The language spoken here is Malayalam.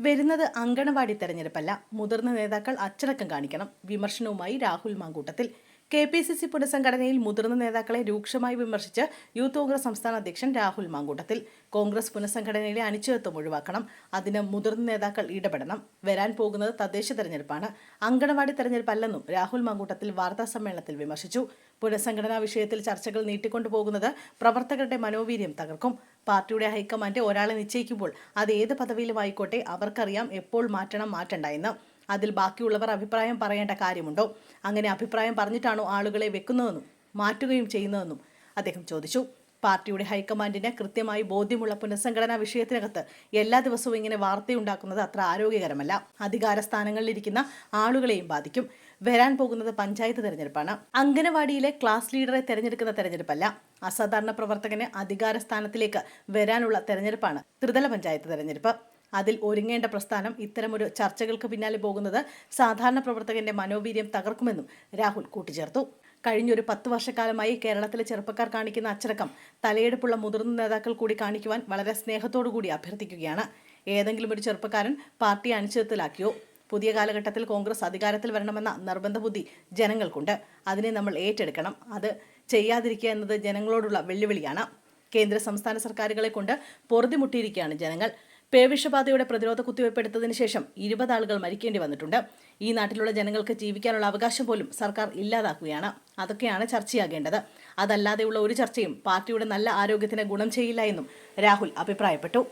വരുന്നത് അങ്കണവാടി തെരഞ്ഞെടുപ്പല്ല. മുതിർന്ന നേതാക്കൾ അച്ചടക്കം കാണിക്കണം. വിമർശനവുമായി Rahul Mankoottathil. K P C C പുനഃസംഘടനയിൽ മുതിർന്ന നേതാക്കളെ രൂക്ഷമായി വിമർശിച്ച് യൂത്ത് കോൺഗ്രസ് സംസ്ഥാന അധ്യക്ഷൻ രാഹുൽ മാങ്കൂട്ടത്തിൽ. കോൺഗ്രസ് പുനഃസംഘടനയിലെ അനിശ്ചിതത്വം ഒഴിവാക്കണം. അതിന് മുതിർന്ന നേതാക്കൾ ഇടപെടണം. വരാൻ പോകുന്നത് തദ്ദേശ തെരഞ്ഞെടുപ്പാണ്. അങ്കണവാടി തെരഞ്ഞെടുപ്പല്ലെന്നും രാഹുൽ മാങ്കൂട്ടത്തിൽ വാർത്താ സമ്മേളനത്തിൽ വിമർശിച്ചു. പുനഃസംഘടനാ വിഷയത്തിൽ ചർച്ചകൾ നീട്ടിക്കൊണ്ടുപോകുന്നത് പ്രവർത്തകരുടെ മനോവീര്യം തകർക്കും. പാർട്ടിയുടെ ഹൈക്കമാൻഡ് ഒരാളെ നിശ്ചയിക്കുമ്പോൾ അത് ഏത് പദവിയിലുമായിക്കോട്ടെ അവർക്കറിയാം എപ്പോൾ മാറ്റണം മാറ്റണ്ട അതിൽ ബാക്കിയുള്ളവർ അഭിപ്രായം പറയേണ്ട കാര്യമുണ്ടോ? അങ്ങനെ അഭിപ്രായം പറഞ്ഞിട്ടാണോ ആളുകളെ വെക്കുന്നതെന്നും മാറ്റുകയും ചെയ്യുന്നതെന്നും അദ്ദേഹം ചോദിച്ചു. പാർട്ടിയുടെ ഹൈക്കമാൻഡിന് കൃത്യമായി ബോധ്യമുള്ള പുനഃസംഘടനാ വിഷയത്തിനകത്ത് എല്ലാ ദിവസവും ഇങ്ങനെ വാർത്തയുണ്ടാക്കുന്നത് അത്ര ആരോഗ്യകരമല്ല. അധികാര സ്ഥാനങ്ങളിലിരിക്കുന്ന ആളുകളെയും ബാധിക്കും. വരാൻ പോകുന്നത് പഞ്ചായത്ത് തെരഞ്ഞെടുപ്പാണ്. അംഗനവാടിയിലെ ക്ലാസ് ലീഡറെ തെരഞ്ഞെടുക്കുന്ന തെരഞ്ഞെടുപ്പല്ല. അസാധാരണ പ്രവർത്തകന് അധികാര സ്ഥാനത്തിലേക്ക് വരാനുള്ള തെരഞ്ഞെടുപ്പാണ് ത്രിതല പഞ്ചായത്ത് തെരഞ്ഞെടുപ്പ്. അതിൽ ഒരുങ്ങേണ്ട പ്രസ്ഥാനം ഇത്തരമൊരു ചർച്ചകൾക്ക് പിന്നാലെ പോകുന്നത് സാധാരണ പ്രവർത്തകന്റെ മനോവീര്യം തകർക്കുമെന്നും രാഹുൽ കൂട്ടിച്ചേർത്തു. കഴിഞ്ഞൊരു പത്ത് വർഷക്കാലമായി കേരളത്തിലെ ചെറുപ്പക്കാർ കാണിക്കുന്ന അച്ചടക്കം തലയെടുപ്പുള്ള മുതിർന്ന നേതാക്കൾ കൂടി കാണിക്കുവാൻ വളരെ സ്നേഹത്തോടു കൂടി അഭ്യർത്ഥിക്കുകയാണ്. ഏതെങ്കിലും ഒരു ചെറുപ്പക്കാരൻ പാർട്ടി അനിശ്ചിതത്തിലാക്കിയോ? പുതിയ കാലഘട്ടത്തിൽ കോൺഗ്രസ് അധികാരത്തിൽ വരണമെന്ന നിർബന്ധബുദ്ധി ജനങ്ങൾക്കുണ്ട്. അതിനെ നമ്മൾ ഏറ്റെടുക്കണം. അത് ചെയ്യാതിരിക്കുക എന്നത് ജനങ്ങളോടുള്ള വെല്ലുവിളിയാണ്. കേന്ദ്ര സംസ്ഥാന സർക്കാരുകളെ കൊണ്ട് പൊറുതിമുട്ടിയിരിക്കുകയാണ് ജനങ്ങൾ. പേവിഷബാധയുടെ പ്രതിരോധ കുത്തിവയ്പ് എടുത്തതിന് ശേഷം ഇരുപത് ആളുകൾ മരിക്കേണ്ടി വന്നിട്ടുണ്ട്. ഈ നാട്ടിലുള്ള ജനങ്ങൾക്ക് ജീവിക്കാനുള്ള അവകാശം പോലും സർക്കാർ ഇല്ലാതാക്കുകയാണ്. അതൊക്കെയാണ് ചർച്ചയാകേണ്ടത്. അതല്ലാതെയുള്ള ഒരു ചർച്ചയും പാർട്ടിയുടെ നല്ല ആരോഗ്യത്തിന് ഗുണം ചെയ്യില്ല എന്നും രാഹുൽ അഭിപ്രായപ്പെട്ടു.